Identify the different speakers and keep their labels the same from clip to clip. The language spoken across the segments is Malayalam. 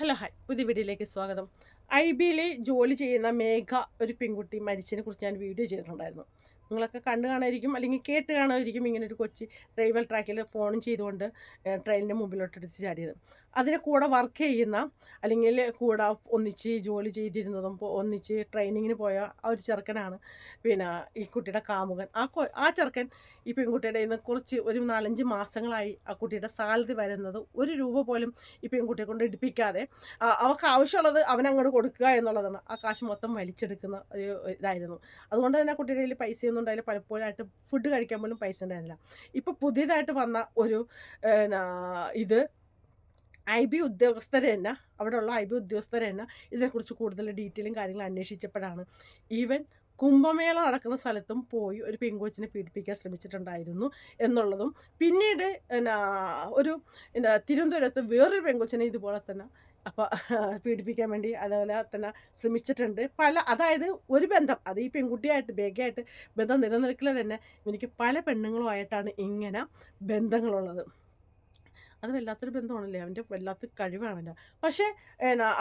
Speaker 1: Hello hi. പുതിയ വീഡിയോയിലേക്ക് സ്വാഗതം. ഐ ബിയിൽ ജോലി ചെയ്യുന്ന മേഘ ഒരു പെൺകുട്ടി മരിച്ചതിനെ കുറിച്ച് ഞാൻ വീഡിയോ ചെയ്തിട്ടുണ്ടായിരുന്നു. നിങ്ങളൊക്കെ കണ്ടു കാണാതിരിക്കും അല്ലെങ്കിൽ കേട്ട് കാണാതിരിക്കും ഇങ്ങനെ ഒരു കൊച്ചി റെയിൽവേ ട്രാക്കിൽ ഫോണും ചെയ്തുകൊണ്ട് ട്രെയിനിന്റെ മുമ്പിലോട്ട് ചാടിയത്. അതിന്റെ കൂടെ വർക്ക് ചെയ്യുന്ന അല്ലെങ്കിൽ കൂടെ ഒന്നിച്ച് ജോലി ചെയ്തിരുന്നതും ഒന്നിച്ച് ട്രെയിനിങ്ങിന് പോയ ആ ഒരു ചെറുക്കനാണ് പിന്നെ ഈ കുട്ടിയുടെ കാമുകൻ. ആ ആ ചെറുക്കൻ ഈ പെൺകുട്ടിയുടെ ഇന്ന് കുറച്ച് ഒരു നാലഞ്ച് മാസങ്ങളായി ആ കുട്ടിയുടെ സാലറി വരുന്നത് ഒരു രൂപ പോലും ഈ പെൺകുട്ടിയെ കൊണ്ട് എടുപ്പിക്കാതെ അവർക്ക് ആവശ്യമുള്ളത് അവനങ്ങോട്ട് കൊടുക്കുക എന്നുള്ളതാണ്. ആ കാശ് മൊത്തം വലിച്ചെടുക്കുന്ന ഒരു ഇതായിരുന്നു. അതുകൊണ്ട് തന്നെ കുട്ടിയുടെ കയ്യിൽ പൈസയൊന്നും ഉണ്ടായില്ല പലപ്പോഴായിട്ട് ഫുഡ് കഴിക്കാൻ പോലും പൈസ ഉണ്ടായിരുന്നില്ല. ഇപ്പോൾ പുതിയതായിട്ട് വന്ന ഒരു ഇത് ഐ ബി ഉദ്യോഗസ്ഥർ തന്നെ അവിടെയുള്ള ഐ ബി ഉദ്യോഗസ്ഥർ തന്നെ ഇതിനെക്കുറിച്ച് കൂടുതൽ ഡീറ്റെയിലും കാര്യങ്ങളും അന്വേഷിച്ചപ്പോഴാണ്. ഈവൻ കുംഭമേള നടക്കുന്ന സ്ഥലത്തും പോയി ഒരു പെങ്കോച്ചിനെ പീഡിപ്പിക്കാൻ ശ്രമിച്ചിട്ടുണ്ടായിരുന്നു എന്നുള്ളതും. പിന്നീട് എന്നാ ഒരു എന്നാ തിരുവനന്തപുരത്ത് വേറൊരു പെങ്കോച്ചിനെ ഇതുപോലെ തന്നെ അപ്പോൾ പീഡിപ്പിക്കാൻ വേണ്ടി അതേപോലെ തന്നെ ശ്രമിച്ചിട്ടുണ്ട്. പല അതായത് ഒരു ബന്ധം അത് ഈ പെൺകുട്ടിയായിട്ട് ബേഗയായിട്ട് ബന്ധം നിലനിൽക്കില്ല തന്നെ. എനിക്ക് പല പെണ്ണുങ്ങളുമായിട്ടാണ് ഇങ്ങനെ ബന്ധങ്ങളുള്ളത്. അത് വല്ലാത്തൊരു ബന്ധമാണല്ലേ? അവന്റെ വല്ലാത്ത കഴിവാണല്ലോ. പക്ഷേ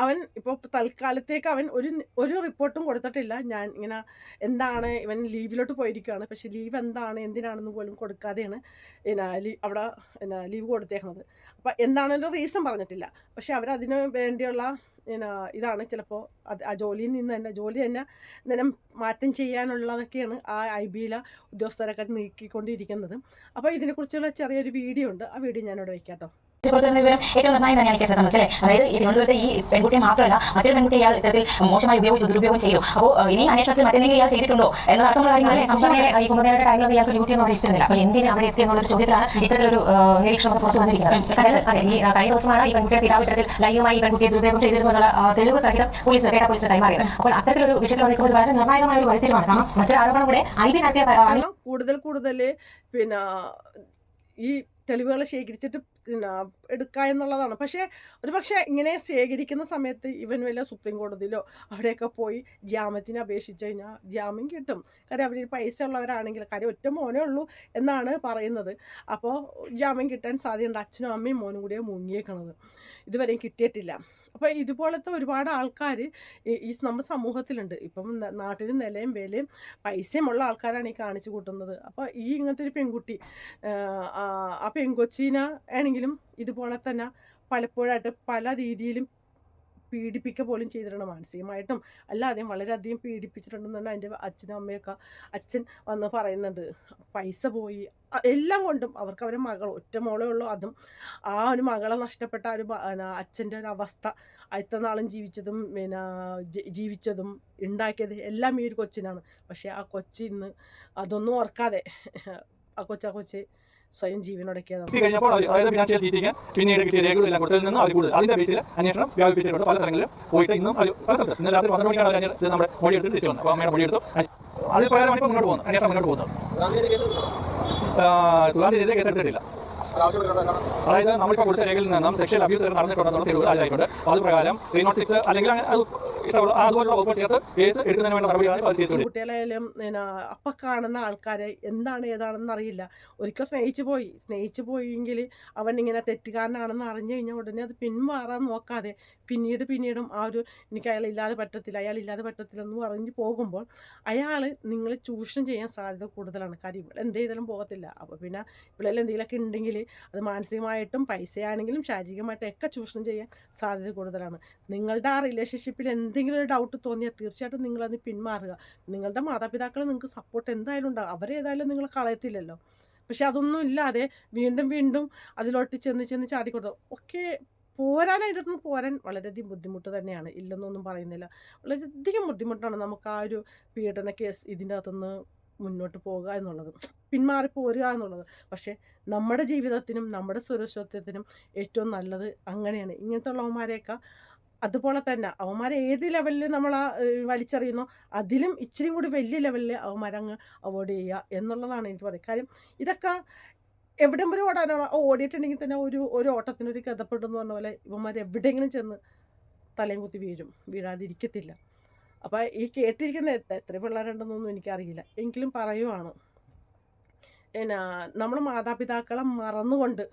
Speaker 1: അവൻ ഇപ്പോൾ തൽക്കാലത്തേക്ക് അവൻ ഒരു ഒരു റിപ്പോർട്ടും കൊടുത്തിട്ടില്ല. ഞാൻ ഇങ്ങനെ എന്താണ് ഇവൻ ലീവിലോട്ട് പോയിരിക്കുകയാണ് പക്ഷേ ലീവ് എന്താണ് എന്തിനാണെന്ന് പോലും കൊടുക്കാതെയാണ് എന്നാ ലീ അവിടെ എന്നാ ലീവ് കൊടുത്തേക്കുന്നത് അപ്പം എന്താണെന്നൊരു റീസൺ പറഞ്ഞിട്ടില്ല. പക്ഷേ അവരതിന് വേണ്ടിയുള്ള ഇതാണ് ചിലപ്പോൾ അത് ആ ജോലിയിൽ നിന്ന് തന്നെ ജോലി തന്നെ നേരം മാറ്റം ചെയ്യാനുള്ളതൊക്കെയാണ് ആ ഐ ബിയിലെ ഉദ്യോഗസ്ഥരൊക്കെ നീക്കിക്കൊണ്ടിരിക്കുന്നത്. അപ്പോൾ ഇതിനെക്കുറിച്ചുള്ള ചെറിയൊരു വീഡിയോ ഉണ്ട്. ആ വീഡിയോ ഞാനിവിടെ വയ്ക്കാം കേട്ടോ
Speaker 2: കൊടുത്തിരുന്ന വിവരം ഏറ്റവും നിർണായം തന്നെയാണ് ഈ കേസ് സംബന്ധിച്ചല്ലേ അതായത് ഈ തിരുവനന്തപുരത്തെ ഈ പെൺകുട്ടിയെ മാത്രമല്ല മറ്റൊരു പെൺകുട്ടി ഇയാൾ ഇത്തരത്തിൽ മോശമായി ഉപയോഗിച്ച് ദുരുപയോഗം ചെയ്തു. അപ്പോൾ ഇനി അന്വേഷണത്തിൽ മറ്റെന്തെങ്കിലും ഇയാൾ ചെയ്തിട്ടുണ്ടോ എന്നതടക്കമുള്ള കാര്യങ്ങളല്ലേ സംശയം
Speaker 3: സംശയമേ ഈ കുമ്പമേളയുടെ ടൈമിലൊന്നും ഇയാൾക്ക് ഡ്യൂട്ടി ഒന്നും അവിടെ എത്തുന്നില്ല അപ്പൊ എന്തിന് അവിടെ എത്തി എന്നുള്ളൊരു ചോദ്യത്തിലാണ് ഇത്തരത്തിലൊരു ആ, നിരീക്ഷണം പുറത്തു വന്നിരിക്കുന്നത്. അതായത് അതെ ഈ ആ, കഴിഞ്ഞ ദിവസമാണ് ഈ പെൺകുട്ടിയെ പിതാവ് ഇത്തരത്തിൽ ലൈംഗികമായി ഈ പെൺകുട്ടിയെ ദുരുപയോഗം ചെയ്തിരുന്നു എന്നുള്ള ആ, തെളിവ് സഹിതം പോലീസ് കേരള പോലീസ് കൈമാറിയത്. അപ്പോൾ അത്തരത്തിലൊരു വിഷയത്തിൽ വന്നിരിക്കുന്നത് വളരെ നിർണായകമായ ഒരു വഴിത്തിരിവാണ് കാരണം മറ്റൊരു ആരോപണം കൂടെ ഐ ബി നടത്തിയ ആ,
Speaker 1: കാരണം കൂടുതൽ കൂടുതൽ പിന്നെ ഈ തെളിവുകൾ ശേഖരിച്ചിട്ട് എടുക്കുക എന്നുള്ളതാണ്. പക്ഷേ ഒരു പക്ഷേ ഇങ്ങനെ ശേഖരിക്കുന്ന സമയത്ത് ഇവൻ വല്ല സുപ്രീം കോടതിയിലോ അവിടെയൊക്കെ പോയി ജാമ്യത്തിന് അപേക്ഷിച്ച് കഴിഞ്ഞാൽ ജാമ്യം കിട്ടും. കാര്യം അവർ പൈസ ഉള്ളവരാണെങ്കിൽ കാര്യം ഒറ്റ മോനേ ഉള്ളൂ എന്നാണ് പറയുന്നത്. അപ്പോൾ ജാമ്യം കിട്ടാൻ സാധ്യതയുണ്ട്. അച്ഛനും അമ്മയും മോനും കൂടിയാണ് മുങ്ങിയേക്കണത്. ഇതുവരെയും കിട്ടിയിട്ടില്ല. അപ്പോൾ ഇതുപോലത്തെ ഒരുപാട് ആൾക്കാർ ഈ നമ്മുടെ സമൂഹത്തിലുണ്ട്. ഇപ്പം നാട്ടിലും നിലയും വിലയും പൈസയും ഉള്ള ആൾക്കാരാണ് ഈ കാണിച്ചു കൂട്ടുന്നത്. അപ്പോൾ ഈ ഇങ്ങനത്തെ ഒരു പെൺകുട്ടി ആ പെൺകൊച്ചീനെ ആണെങ്കിലും ഇതുപോലെ തന്നെ പലപ്പോഴായിട്ട് പല രീതിയിലും പീഡിപ്പിക്കുക പോലും ചെയ്തിട്ടുണ്ട് മാനസികമായിട്ടും. അല്ലാതെയും വളരെയധികം പീഡിപ്പിച്ചിട്ടുണ്ടെന്നാണ് അതിന്റെ അച്ഛനും അമ്മയൊക്കെ അച്ഛൻ വന്ന് പറയുന്നുണ്ട്. പൈസ പോയി. എല്ലാം കൊണ്ടും അവർക്ക് അവരെ മകൾ ഒറ്റ മോളേ ഉള്ളൂ. അതും ആ ഒരു മകളെ നഷ്ടപ്പെട്ട ഒരു അച്ഛന്റെ ഒരു അവസ്ഥ ഇത്ര നാളും ജീവിച്ചതും പിന്നെ ജീവിച്ചതും ഉണ്ടാക്കിയത് എല്ലാം ഈ ഒരു കൊച്ചിനാണ്. പക്ഷേ ആ കൊച്ചി ഇന്ന് അതൊന്നും ഓർക്കാതെ ആ കൊച്ചാ ആ കൊച്ച് സ്വയം ജീവനൊടക്കിയതാണ്
Speaker 4: കിട്ടി കഴിഞ്ഞപ്പോൾ അതായത് ഫിനാൻഷ്യൽ പിന്നീട് കിട്ടിയ രേഖകളെല്ലാം കൊടുത്തതിൽ നിന്ന് അവർ കൂടുതൽ അതിന്റെ ബേസിൽ അന്വേഷണം വ്യാപിപ്പിച്ചിട്ടുണ്ട്. പല സ്ഥലങ്ങളിലും പോയിട്ട് ഇന്നും അത് പല സ്ഥലത്ത്. ഇന്ന് രാത്രി പന്ത്രണ്ട് മണിക്കാണ് അത് ഇത് നമ്മുടെ മൊഴി എടുത്ത് തിരിച്ചു വന്നത്. അപ്പോൾ അമ്മയുടെ മൊഴി എടുത്തു അത് പ്രകാരമാണ് ഇപ്പോൾ മുന്നോട്ട് പോകുന്നത്. അന്വേഷണം മുന്നോട്ട് പോകുന്നത്. സുഗാന്തി ചെയ്ത കേസ് എടുത്തിട്ടില്ല. അതായത് നമ്മളിപ്പോൾ കൊടുത്ത രേഖയിൽ നിന്നും സെക്ഷൽ അബ്യൂസ് നടന്നിട്ടുണ്ടെന്നുള്ള തെളിവ് ഹാജരായിട്ടുണ്ട് അത് പ്രകാരം ത്രീ നോട്ട് സിക്സ് അല്ലെങ്കിൽ ഇഷ്ടമുള്ള അതുപോലുള്ള
Speaker 1: കുട്ടികളായാലും അപ്പം കാണുന്ന ആൾക്കാരെ എന്താണ് ഏതാണെന്ന് അറിയില്ല. ഒരിക്കൽ സ്നേഹിച്ചു പോയി. സ്നേഹിച്ചു പോയെങ്കിൽ അവൻ ഇങ്ങനെ തെറ്റുകാരനാണെന്ന് അറിഞ്ഞു കഴിഞ്ഞാൽ ഉടനെ അത് പിന്മാറാൻ നോക്കാതെ പിന്നീട് പിന്നീടും ആ ഒരു എനിക്ക് അയാൾ ഇല്ലാതെ പറ്റത്തില്ല അയാൾ ഇല്ലാതെ പറ്റത്തില്ല എന്ന് പറഞ്ഞ് പോകുമ്പോൾ അയാൾ നിങ്ങളെ ചൂഷണം ചെയ്യാൻ സാധ്യത കൂടുതലാണ്. കാര്യം ഇവിടെ എന്ത് ചെയ്താലും പോകത്തില്ല. അപ്പോൾ പിന്നെ ഇവിടെ എന്തെങ്കിലുമൊക്കെ ഉണ്ടെങ്കിൽ അത് മാനസികമായിട്ടും പൈസയാണെങ്കിലും ശാരീരികമായിട്ടും ഒക്കെ ചൂഷണം ചെയ്യാൻ സാധ്യത കൂടുതലാണ്. നിങ്ങളുടെ ആ റിലേഷൻഷിപ്പിൽ എന്തെങ്കിലും ഒരു ഡൗട്ട് തോന്നിയാൽ തീർച്ചയായിട്ടും നിങ്ങളത് പിന്മാറുക. നിങ്ങളുടെ മാതാപിതാക്കൾ നിങ്ങൾക്ക് സപ്പോർട്ട് എന്തായാലും ഉണ്ടാകും. അവരേതായാലും നിങ്ങൾ കളയത്തില്ലല്ലോ. പക്ഷെ അതൊന്നും ഇല്ലാതെ വീണ്ടും വീണ്ടും അതിലോട്ട് ചെന്ന് ചെന്ന് ചാടിക്കൊടുത്തു. ഒക്കെ പോരാനായിട്ടൊന്നും പോരാൻ വളരെയധികം ബുദ്ധിമുട്ട് തന്നെയാണ്. ഇല്ലെന്നൊന്നും പറയുന്നില്ല. വളരെയധികം ബുദ്ധിമുട്ടാണ് നമുക്ക് ആ ഒരു പീഡന കേസ് ഇതിന്റെ അകത്തുനിന്ന് മുന്നോട്ട് പോകുക എന്നുള്ളത്. പിന്മാറി പോരുക എന്നുള്ളത്. പക്ഷേ നമ്മുടെ ജീവിതത്തിനും നമ്മുടെ സുരക്ഷിതത്വത്തിനും ഏറ്റവും നല്ലത് അങ്ങനെയാണ്. ഇങ്ങനത്തെ ഉള്ളവന്മാരെയൊക്കെ അതുപോലെ തന്നെ അവന്മാരെ ഏത് ലെവലിൽ നമ്മൾ വലിച്ചെറിയുന്നോ അതിലും ഇച്ചിരി കൂടി വലിയ ലെവലിൽ അവന്മാരങ്ങ് അവോയ്ഡ് ചെയ്യുക എന്നുള്ളതാണ് എനിക്ക് പറയുക കാര്യം ഇതൊക്കെ എവിടെയും വരെ ഓടാനാണ് ആ ഓടിയിട്ടുണ്ടെങ്കിൽ തന്നെ ഒരു ഒരു ഓട്ടത്തിനൊരു കഥപ്പെട്ടെന്ന് പറഞ്ഞ പോലെ ഇവന്മാർ എവിടെയെങ്കിലും ചെന്ന് തലയും കുത്തി വീഴും. വീഴാതിരിക്കത്തില്ല. അപ്പോൾ ഈ കേട്ടിരിക്കുന്ന എത്ര എത്ര പിള്ളേരുണ്ടെന്നൊന്നും എനിക്കറിയില്ല. എങ്കിലും പറയുവാണ്. എന്നാ നമ്മൾ മാതാപിതാക്കളെ മറന്നുകൊണ്ട്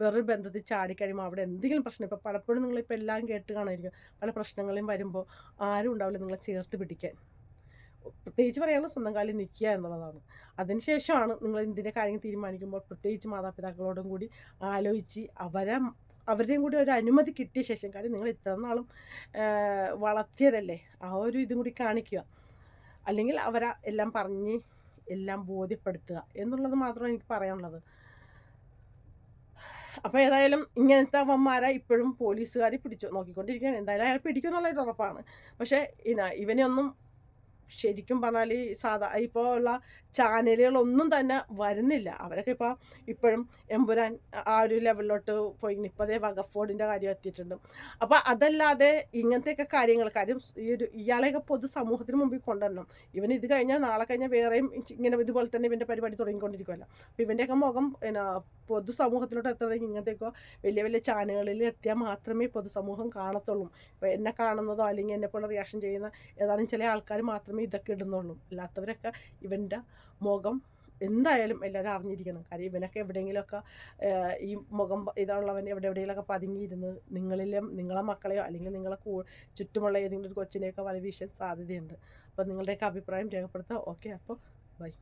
Speaker 1: വേറൊരു ബന്ധത്തിൽ ചാടിക്കഴിയുമ്പോൾ അവിടെ എന്തെങ്കിലും പ്രശ്നം ഇപ്പോൾ പലപ്പോഴും നിങ്ങളിപ്പോൾ എല്ലാം കേട്ട് കാണുമായിരിക്കും. പല പ്രശ്നങ്ങളും വരുമ്പോൾ ആരും ഉണ്ടാവില്ല നിങ്ങളെ ചേർത്ത് പിടിക്കാൻ. പ്രത്യേകിച്ച് പറയാനുള്ള സ്വന്തം കാലിൽ നിൽക്കുക എന്നുള്ളതാണ്. അതിനുശേഷമാണ് നിങ്ങൾ എന്തിന്റെ കാര്യങ്ങൾ തീരുമാനിക്കുമ്പോൾ പ്രത്യേകിച്ച് മാതാപിതാക്കളോടും കൂടി ആലോചിച്ച് അവരെ അവരുടെയും കൂടി ഒരു അനുമതി കിട്ടിയ ശേഷം കാര്യം നിങ്ങൾ ഇത്ര നാളും വളർത്തിയതല്ലേ? ആ ഒരു ഇതും കൂടി കാണിക്കുക. അല്ലെങ്കിൽ അവരെ എല്ലാം പറഞ്ഞ് എല്ലാം ബോധ്യപ്പെടുത്തുക എന്നുള്ളത് മാത്രമേ എനിക്ക് പറയാനുള്ളത്. അപ്പോൾ ഏതായാലും ഇങ്ങനത്തെ അവന്മാരെ ഇപ്പോഴും പോലീസുകാർ പിടിച്ചു നോക്കിക്കൊണ്ടിരിക്കുകയാണ്. എന്തായാലും അയാൾ പിടിക്കും എന്നുള്ളത് ഉറപ്പാണ്. പക്ഷേ ഇന ഇവനെ ഒന്നും ശരിക്കും പറഞ്ഞാൽ ഈ സാധാ ഇപ്പോൾ ഉള്ള ചാനലുകളൊന്നും തന്നെ വരുന്നില്ല. അവരൊക്കെ ഇപ്പോൾ ഇപ്പോഴും എമ്പുരാൻ ആ ഒരു ലെവലിലോട്ട് പോയി ഇപ്പോൾ അതേ വകഫോർഡിന്റെ കാര്യം എത്തിയിട്ടുണ്ട്. അപ്പോൾ അതല്ലാതെ ഇങ്ങനത്തെയൊക്കെ കാര്യങ്ങൾ കാര്യം ഈ ഒരു ഇയാളെയൊക്കെ പൊതു സമൂഹത്തിന് മുമ്പിൽ കൊണ്ടുവരണം. ഇവൻ ഇത് കഴിഞ്ഞാൽ നാളെ കഴിഞ്ഞാൽ വേറെയും ഇങ്ങനെ ഇതുപോലെ തന്നെ ഇവന്റെ പരിപാടി തുടങ്ങിക്കൊണ്ടിരിക്കുമല്ലോ അപ്പോൾ ഇവന്റെയൊക്കെ മുഖം പിന്നെ പൊതുസമൂഹത്തിലോട്ട് എത്തണമെങ്കിൽ ഇങ്ങനത്തെയൊക്കെ വലിയ വലിയ ചാനലുകളിൽ എത്തിയാൽ മാത്രമേ പൊതുസമൂഹം കാണത്തുള്ളൂ. ഇപ്പോൾ എന്നെ കാണുന്നതോ അല്ലെങ്കിൽ എന്നെപ്പോലെ റിയാക്ഷൻ ചെയ്യുന്ന ഏതാനും ചില ആൾക്കാർ മാത്രമേ ഇതൊക്കെ ഇടുന്നുള്ളൂ. അല്ലാത്തവരൊക്കെ ഇവന്റെ മുഖം എന്തായാലും എല്ലാവരും അറിഞ്ഞിരിക്കണം. കാര്യം ഇവനൊക്കെ എവിടെയെങ്കിലുമൊക്കെ ഈ മുഖം ഇതുള്ളവൻ എവിടെ എവിടെയെങ്കിലുമൊക്കെ പതുങ്ങിയിരുന്ന് നിങ്ങളിലും നിങ്ങളെ മക്കളെയോ അല്ലെങ്കിൽ നിങ്ങളെ കൂ ചുറ്റുമുള്ള ഏതെങ്കിലും ഒരു കൊച്ചിനെയൊക്കെ വല വീശാൻ സാധ്യതയുണ്ട്. അപ്പോൾ നിങ്ങളുടെയൊക്കെ അഭിപ്രായം രേഖപ്പെടുത്തുക. ഓക്കെ അപ്പോൾ ബൈ.